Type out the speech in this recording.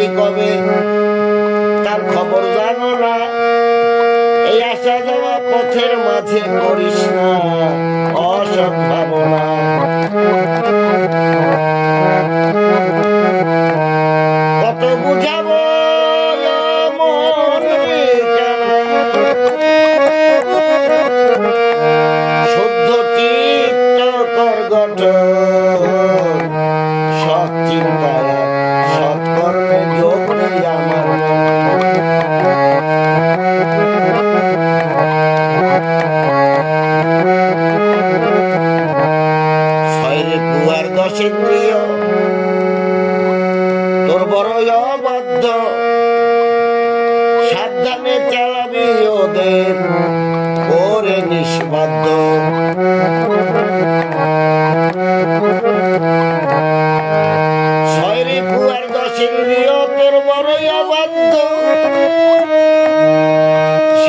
কবি কবে? তার খবর জানো না। এই আসা যাওয়া পথের মাঝে করিস না অসৎ ভাবনা। কত বুঝাবো শুদ্ধ শরীর দুয়ার দশ ইন্দ্রিয় তোর বড় অবাধ্য। সাবধানে চালাবি ওদের ওরে নিষ্বাধ্য